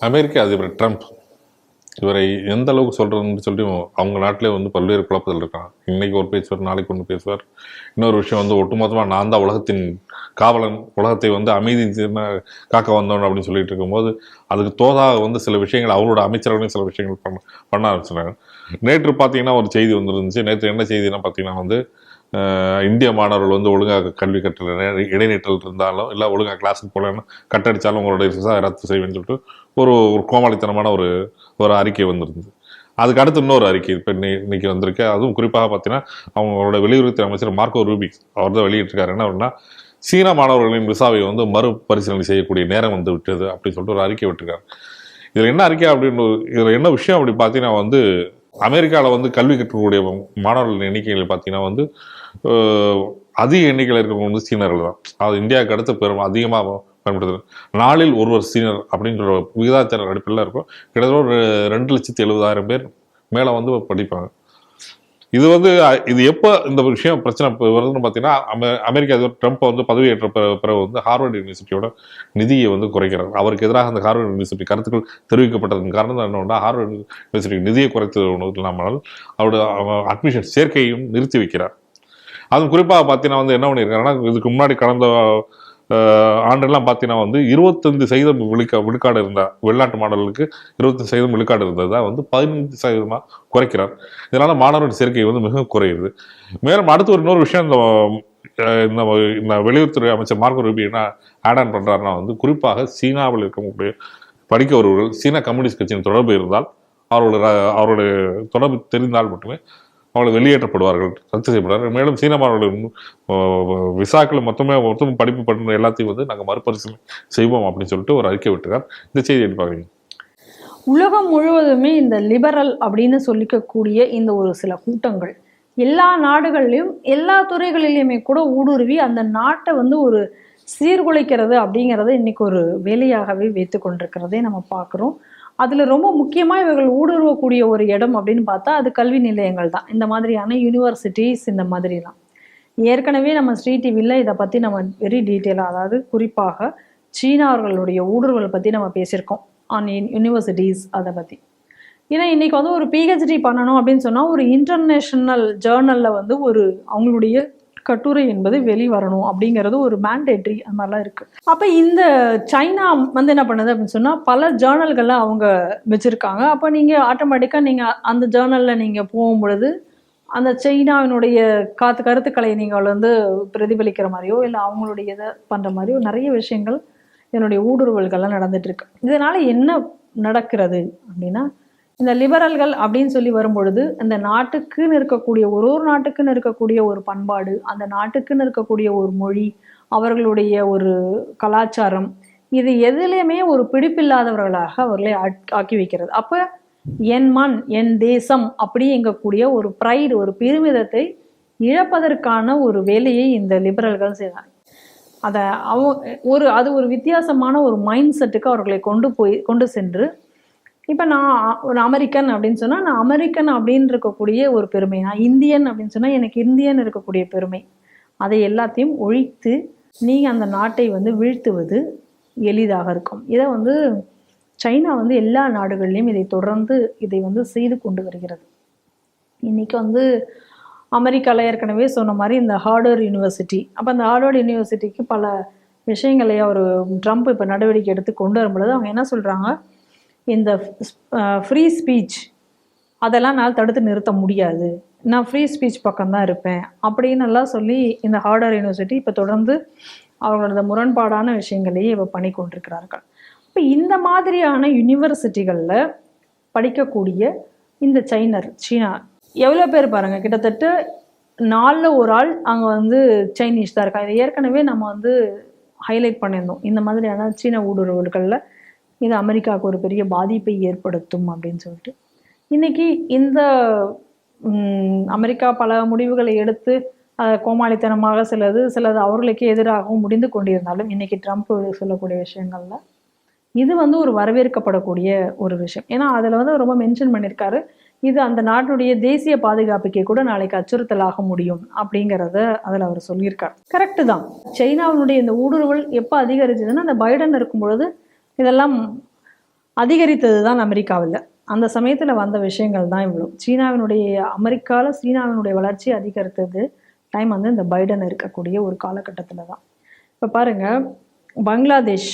அமெரிக்க அதிபர் ட்ரம்ப் இவரை எந்த அளவுக்கு சொல்கிறதுன்னு சொல்லி அவங்க நாட்டிலே வந்து பல்வேறு குழப்பத்தில் இருக்கான் இன்றைக்கி ஒரு பேசுவார் நாளைக்கு ஒன்று பேசுவார். இன்னொரு விஷயம் வந்து ஒட்டுமொத்தமாக நான் தான் உலகத்தின் காவலன் உலகத்தை வந்து அமைதி காக்க வந்தவன் அப்படின்னு சொல்லிட்டு இருக்கும்போது அதுக்கு தோதாக வந்து சில விஷயங்கள் அவரோட அமைச்சர்களையும் சில விஷயங்கள் பண்ண பண்ண ஆரம்பிச்சிட்டாங்க நேற்று பார்த்தீங்கன்னா ஒரு செய்தி வந்துருந்துச்சு. நேற்று என்ன செய்தினா பார்த்தீங்கன்னா வந்து இந்திய மாணவர்கள் வந்து ஒழுங்காக கல்வி கற்றல இடைநிற்றல் இருந்தாலும் இல்லை ஒழுங்காக கிளாஸுக்கு போகலன்னா கட்டடித்தாலும் உங்களுடைய விசா ரத்து செய்வேன்னு சொல்லிட்டு ஒரு ஒரு கோமாளித்தனமான ஒரு ஒரு அறிக்கை வந்திருந்தது. அதுக்கு அடுத்து இன்னொரு அறிக்கை இப்போ இன்னைக்கு வந்திருக்கு. அதுவும் குறிப்பாக பார்த்தீங்கன்னா அவங்களோட வெளியுறவுத்துறை அமைச்சர் மார்க்கோ ரூபிக்ஸ் அவர் தான் வெளியிட்டிருக்காரு. என்ன அப்படின்னா சீன மாணவர்களின் விசாவை வந்து மறுபரிசீலனை செய்யக்கூடிய நேரம் வந்து விட்டது அப்படின்னு சொல்லிட்டு ஒரு அறிக்கை விட்டுருக்காரு. இதில் என்ன அறிக்கை அப்படின்னு இதில் என்ன விஷயம் அப்படி பார்த்தீங்கன்னா வந்து அமெரிக்காவில் வந்து கல்வி கற்றக்கூடிய மாணவர்கள் எண்ணிக்கைகள் பார்த்தீங்கன்னா வந்து அதிக எண்ணிக்கையில் இருக்கிறவங்க வந்து சீனர்கள் தான். அது இந்தியாவுக்கு அடுத்து பெரும் அதிகமாக பயன்படுத்துகிறேன் நாளில் ஒருவர் சீனர் அப்படின்ற ஒரு விகிதாச்சார அடிப்படையில் இருக்கும். கிட்டத்தட்ட ஒரு ரெண்டு லட்சத்தி எழுபதாயிரம் பேர் மேலே வந்து படிப்பாங்க. இது வந்து இது எப்போ இந்த விஷயம் பிரச்சனை வருதுன்னு பார்த்தீங்கன்னா அமெ அமெரிக்க அதிபர் ட்ரம்ப் வந்து பதவியேற்ற பிறகு வந்து ஹார்வர்ட் யூனிவர்சிட்டியோட நிதியை வந்து குறைக்கிறார். அவருக்கு எதிராக அந்த ஹார்வர்ட் யூனிவர்சிட்டி கருத்துக்கள் தெரிவிக்கப்பட்டதன் காரணம் என்னன்னா ஹார்வர்ட் யூனிவர்சிட்டி நிதியை குறைத்தது ஒன்று இல்லாமல் அவரோட அட்மிஷன் சேர்க்கையும் நிறுத்தி வைக்கிறார். அதுவும் குறிப்பாக பார்த்தீங்கன்னா வந்து என்ன பண்ணியிருக்காருன்னா இதுக்கு முன்னாடி கடந்த ஆண்டெல்லாம் பார்த்தீங்கன்னா வந்து இருபத்தஞ்சு சதவீதம் விழுக்கா விழுக்காடு இருந்தால் வெளிநாட்டு மாணவர்களுக்கு இருபத்தஞ்சு சதவீதம் விழுக்காடு இருந்ததா. வந்து பதினஞ்சு சதவீதமாக குறைக்கிறார். இதனால் மாணவர்கள் சேர்க்கை வந்து மிக குறையுது. மேலும் அடுத்து ஒரு இன்னொரு விஷயம் இந்த இந்த இந்த வெளியுறவுத்துறை அமைச்சர் மார்க்கோ ரூபி என்ன ஆட் ஆன் பண்ணுறாருன்னா வந்து குறிப்பாக சீனாவில் இருக்கக்கூடிய படிக்க ஒருவர்கள் சீன கம்யூனிஸ்ட் கட்சியின் தொடர்பு இருந்தால் அவர்களோட அவருடைய தொடர்பு தெரிந்தால் மட்டுமே அவர்கள் வெளியேற்றப்படுவார்கள் ரத்து செய்யப்படுவார்கள். மேலும் சீன மாணவர்கள் விசாக்கள் மொத்தமே மொத்தம் படிப்பு பண்ணுற எல்லாத்தையும் வந்து நாங்கள் மறுபரிசீலனை செய்வோம் அப்படின்னு சொல்லிட்டு ஒரு அறிக்கை விட்டுருக்கார். இந்த செய்தி பார்க்குறீங்க? உலகம் முழுவதுமே இந்த லிபரல் அப்படின்னு சொல்லிக்கக்கூடிய இந்த ஒரு சில கூட்டங்கள் எல்லா நாடுகள்லையும் எல்லா துறைகளிலையுமே கூட ஊடுருவி அந்த நாட்டை வந்து ஒரு சீர்குலைக்கிறது அப்படிங்கிறத இன்னைக்கு ஒரு வேலையாகவே வைத்து கொண்டிருக்கிறதே நம்ம பார்க்குறோம். அதில் ரொம்ப முக்கியமாக இவர்கள் ஊடுருவக்கூடிய ஒரு இடம் அப்படின்னு பார்த்தா அது கல்வி நிலையங்கள் தான். இந்த மாதிரியான யூனிவர்சிட்டிஸ் இந்த மாதிரிலாம். ஏற்கனவே நம்ம ஸ்ரீ டிவியில் இதை பற்றி நம்ம வெரி டீட்டெயிலாக அதாவது குறிப்பாக சீனாவர்களுடைய ஊடுருவல் பற்றி நம்ம பேசியிருக்கோம். ஆன் யூனிவர்சிட்டிஸ் அதை பற்றி ஏன்னா இன்னைக்கு வந்து ஒரு பிஹெச்டி பண்ணணும் அப்படின்னு சொன்னால் ஒரு இன்டர்நேஷ்னல் ஜேர்னலில் வந்து ஒரு அவங்களுடைய கட்டுரை என்பது வெளிவரணும் அப்படிங்கிறது ஒரு மேண்டேட்ரி அந்த மாதிரிலாம் இருக்குது அப்போ இந்த சைனா வந்து என்ன பண்ணுது அப்படின்னு சொன்னால் பல ஜேர்னல்களை அவங்க வச்சுருக்காங்க. அப்போ நீங்கள் ஆட்டோமேட்டிக்காக நீங்கள் அந்த ஜேர்னலில் நீங்கள் போகும் பொழுது அந்த சைனாவினுடைய காத்து கருத்துக்களை நீங்கள் வந்து பிரதிபலிக்கிற மாதிரியோ இல்லை அவங்களுடைய இதை பண்ணுற மாதிரியோ நிறைய விஷயங்கள் என்னுடைய ஊடுருவல்கள்லாம் நடந்துட்டு இருக்கு. இதனால என்ன நடக்கிறது அப்படின்னா இந்த லிபரல்கள் அப்படின்னு சொல்லி வரும்பொழுது இந்த நாட்டுக்குன்னு இருக்கக்கூடிய ஒரு ஒரு நாட்டுக்குன்னு இருக்கக்கூடிய ஒரு பண்பாடு அந்த நாட்டுக்குன்னு இருக்கக்கூடிய ஒரு மொழி அவர்களுடைய ஒரு கலாச்சாரம் இது எதுலேயுமே ஒரு பிடிப்பில்லாதவர்களாக அவர்களை ஆக்கி வைக்கிறது. அப்போ என் மண் என் தேசம் அப்படி எங்கக்கூடிய ஒரு ப்ரைடு ஒரு பெருமிதத்தை இழப்பதற்கான ஒரு வேலையை இந்த லிபரல்கள் செய்தாங்க. அதை அவ ஒரு அது ஒரு வித்தியாசமான ஒரு மைண்ட் செட்டுக்கு அவர்களை கொண்டு போய் கொண்டு சென்று இப்போ நான் ஒரு அமெரிக்கன் அப்படின்னு சொன்னால் நான் அமெரிக்கன் அப்படின்னு இருக்கக்கூடிய ஒரு பெருமை. நான் இந்தியன் அப்படின்னு சொன்னால் எனக்கு இந்தியன் இருக்கக்கூடிய பெருமை. அதை எல்லாத்தையும் ஒழித்து நீங்கள் அந்த நாட்டை வந்து வீழ்த்துவது எளிதாக இருக்கும். இதை வந்து சைனா வந்து எல்லா நாடுகள்லையும் இதை தொடர்ந்து இதை வந்து செய்து கொண்டு வருகிறது. இன்னைக்கு வந்து அமெரிக்காவில் ஏற்கனவே சொன்ன மாதிரி இந்த ஹார்வர்ட் யூனிவர்சிட்டி. அப்போ அந்த ஹார்வர்ட் யூனிவர்சிட்டிக்கு பல விஷயங்களை அவர் ட்ரம்ப் இப்போ நடவடிக்கை எடுத்து கொண்டு வரும்பொழுது அவங்க என்ன சொல்கிறாங்க இந்த ஃப்ரீ ஸ்பீச் அதெல்லாம் நான் தடுத்து நிறுத்த முடியாது. நான் ஃப்ரீ ஸ்பீச் பக்கம் தான் இருப்பேன். அப்படின்னு எல்லாம் சொல்லி இந்த ஹார்டர் யூனிவர்சிட்டி இப்போ தொடர்ந்து அவங்களோட முரண்பாடான விஷயங்களையே இப்போ பண்ணி கொண்டிருக்கிறார்கள். இப்போ இந்த மாதிரியான யூனிவர்சிட்டிகளில் படிக்கக்கூடிய இந்த சைனர் சீனா எவ்வளோ பேர் பாருங்கள் கிட்டத்தட்ட நாலில் ஒரு ஆள் அங்கே வந்து சைனீஸ் தான் இருக்காங்க. இதை ஏற்கனவே நம்ம வந்து ஹைலைட் பண்ணியிருந்தோம். இந்த மாதிரியான சீன ஊடுருவல்களில் இது அமெரிக்காவுக்கு ஒரு பெரிய பாதிப்பை ஏற்படுத்தும் அப்படின்னு சொல்லிட்டு. இன்னைக்கு இந்த அமெரிக்கா பல முடிவுகளை எடுத்து கோமாளித்தனமாக சிலது சிலது அவர்களுக்கு எதிராகவும் முடிந்து கொண்டிருந்தாலும் இன்னைக்கு ட்ரம்ப் சொல்லக்கூடிய விஷயங்கள்ல இது வந்து ஒரு வரவேற்கப்படக்கூடிய ஒரு விஷயம். ஏன்னா அதில் வந்து ரொம்ப மென்ஷன் பண்ணியிருக்காரு இது அந்த நாட்டுடைய தேசிய பாதுகாப்புக்கே கூட நாளைக்கு அச்சுறுத்தலாக முடியும் அப்படிங்கிறத அதில் அவர் சொல்லியிருக்கார். கரெக்டு தான். சைனாவினுடைய இந்த ஊடுருவல் எப்போ அதிகரிச்சதுன்னா அந்த பைடன் இருக்கும் பொழுது இதெல்லாம் அதிகரித்தது தான் அமெரிக்காவில். அந்த சமயத்தில் வந்த விஷயங்கள் தான் இவ்வளோ சீனாவினுடைய அமெரிக்காவில் சீனாவினுடைய வளர்ச்சி அதிகரித்தது டைம் வந்து இந்த பைடன் இருக்கக்கூடிய ஒரு காலகட்டத்தில் தான் இப்போ பாருங்கள் பங்களாதேஷ்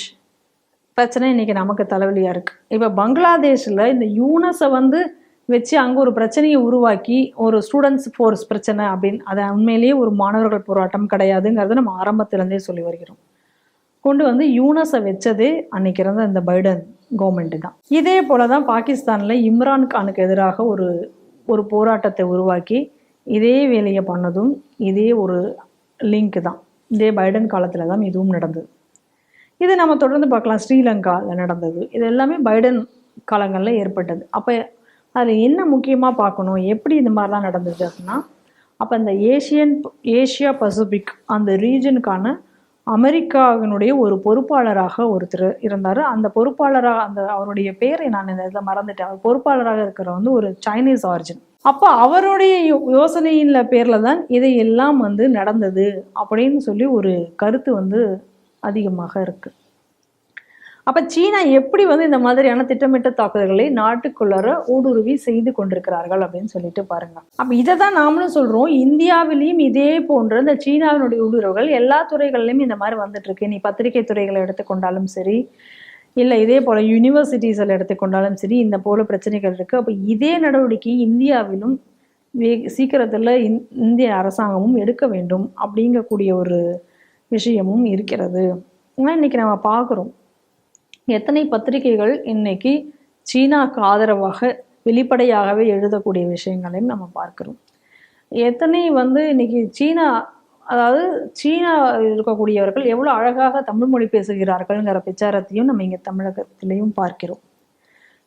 பிரச்சனை இன்னைக்கு நமக்கு தலைவலியாக இருக்குது இப்போ பங்களாதேஷில் இந்த யூனஸை வந்து வச்சு அங்கே ஒரு பிரச்சனையை உருவாக்கி ஒரு ஸ்டூடெண்ட்ஸ் ஃபோர்ஸ் பிரச்சனை அப்படின்னு அதை உண்மையிலேயே ஒரு மாணவர்கள் போராட்டம் கிடையாதுங்கிறத நம்ம ஆரம்பத்துலேருந்தே சொல்லி வருகிறோம். கொண்டு வந்து யூனஸை வச்சது அன்னைக்கு இருந்த இந்த பைடன் கவர்மெண்ட்டு தான். இதே போல தான் பாகிஸ்தானில் இம்ரான் கானுக்கு எதிராக ஒரு ஒரு போராட்டத்தை உருவாக்கி இதே வேலையை பண்ணதும் இதே ஒரு லிங்க் தான். இதே பைடன் காலத்தில் தான் இதுவும் நடந்தது. இது நம்ம தொடர்ந்து பார்க்கலாம். ஸ்ரீலங்காவில் நடந்தது. இது எல்லாமே பைடன் காலங்களில் ஏற்பட்டது. அப்போ அதில் என்ன முக்கியமாக பார்க்கணும்? எப்படி இந்த மாதிரிலாம் நடந்தது அப்படின்னா அப்போ இந்த ஏஷியன் ஏஷியா பசிபிக் அந்த ரீஜனுக்கான அமெரிக்காவினுடைய ஒரு பொறுப்பாளராக ஒருத்தர் இருந்தார். அந்த பொறுப்பாளராக அந்த அவருடைய பேரை நான் இந்த இதில் மறந்துட்டேன். அவர் பொறுப்பாளராக இருக்கிற வந்து ஒரு சைனீஸ் ஆரிஜின் அப்போ அவருடைய யோ- யோசனையின் பேரில் தான் இதையெல்லாம் வந்து நடந்தது அப்படின்னு சொல்லி ஒரு கருத்து வந்து அதிகமாக இருக்குது அப்போ சீனா எப்படி வந்து இந்த மாதிரியான திட்டமிட்ட தாக்குதல்களை நாட்டுக்குள்ளார ஊடுருவி செய்து கொண்டிருக்கிறார்கள் அப்படின்னு சொல்லிட்டு பாருங்க. அப்போ இதை தான் நாமளும் சொல்கிறோம் இந்தியாவிலையும் இதே போன்ற இந்த சீனாவினுடைய ஊடுருவல்கள் எல்லா துறைகள்லையும் இந்த மாதிரி வந்துட்டு இருக்கு. நீ பத்திரிகை துறைகளை எடுத்துக்கொண்டாலும் சரி இல்லை இதே போல் யூனிவர்சிட்டிஸில் எடுத்துக்கொண்டாலும் சரி இந்த போல பிரச்சனைகள் இருக்குது அப்போ இதே நடவடிக்கை இந்தியாவிலும் வே சீக்கிரத்தில் இந்திய அரசாங்கமும் எடுக்க வேண்டும் அப்படிங்கக்கூடிய ஒரு விஷயமும் இருக்கிறது. இன்னைக்கு நம்ம பார்க்குறோம். எத்தனை பத்திரிகைகள் இன்னைக்கு சீனாவுக்கு ஆதரவாக வெளிப்படையாகவே எழுதக்கூடிய விஷயங்களையும் நம்ம பார்க்கிறோம். எத்தனை வந்து இன்னைக்கு சீனா அதாவது சீனா இருக்கக்கூடியவர்கள் எவ்வளோ அழகாக தமிழ் மொழி பேசுகிறார்கள்ங்கிற பிரச்சாரத்தையும் நம்ம இங்கே தமிழகத்திலையும் பார்க்கிறோம்.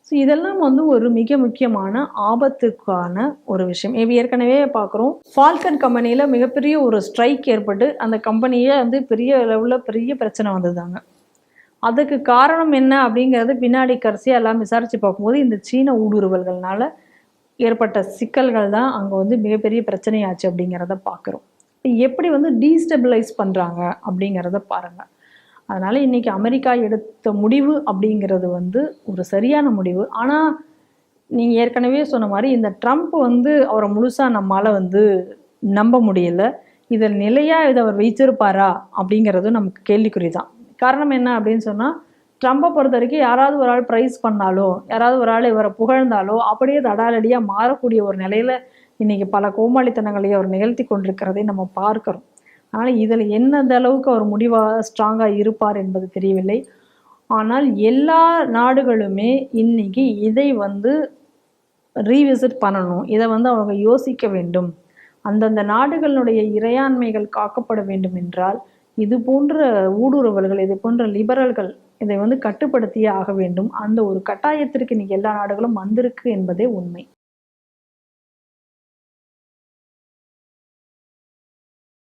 ஸோ இதெல்லாம் வந்து ஒரு மிக முக்கியமான ஆபத்துக்கான ஒரு விஷயம். ஏற்கனவே பார்க்குறோம் ஃபால்கன் கம்பெனியில் மிகப்பெரிய ஒரு ஸ்ட்ரைக் ஏற்பட்டு அந்த கம்பெனியே வந்து பெரிய அளவில் பெரிய பிரச்சனை வந்ததாங்க அதுக்கு காரணம் என்ன அப்படிங்கிறது பின்னாடி கடைசியாக எல்லாம் விசாரித்து பார்க்கும்போது இந்த சீன ஊடுருவல்கள்னால ஏற்பட்ட சிக்கல்கள் தான் அங்கே வந்து மிகப்பெரிய பிரச்சனையாச்சு அப்படிங்கிறத பார்க்குறோம். எப்படி வந்து டீஸ்டபிளைஸ் பண்ணுறாங்க அப்படிங்கிறத பாருங்கள் அதனால் இன்னைக்கு அமெரிக்கா எடுத்த முடிவு அப்படிங்கிறது வந்து ஒரு சரியான முடிவு. ஆனால் நீங்கள் ஏற்கனவே சொன்ன மாதிரி இந்த ட்ரம்ப் வந்து அவரை முழுசாக நம்மளால் வந்து நம்ப முடியல. இதில் நிலையாக இதை அவர் வைத்திருப்பாரா அப்படிங்கிறதும் நமக்கு கேள்விக்குறி தான் காரணம் என்ன அப்படின்னு சொன்னால் ட்ரம்பை பொறுத்த வரைக்கும் யாராவது ஒரு ஆள் ப்ரைஸ் பண்ணாலோ யாராவது ஒரு ஆள் இவரை புகழ்ந்தாலோ அப்படியே தடாலடியாக மாறக்கூடிய ஒரு நிலையில இன்னைக்கு பல கோமாளித்தனங்களை அவர் நிகழ்த்தி கொண்டிருக்கிறதை நம்ம பார்க்குறோம். அதனால் இதில் என்னந்த அளவுக்கு அவர் முடிவாக ஸ்ட்ராங்காக இருப்பார் என்பது தெரியவில்லை. ஆனால் எல்லா நாடுகளுமே இன்னைக்கு இதை வந்து ரீவிசிட் பண்ணணும். இதை வந்து அவங்க யோசிக்க வேண்டும். அந்தந்த நாடுகளுடைய இறையாண்மைகள் காக்கப்பட வேண்டும் என்றால் இது போன்ற ஊடுருவல்கள் இது போன்ற லிபரல்கள் இதை வந்து கட்டுப்படுத்தியே ஆக வேண்டும். அந்த ஒரு கட்டாயத்திற்கு இன்னைக்கு எல்லா நாடுகளும் வந்திருக்கு என்பதே உண்மை.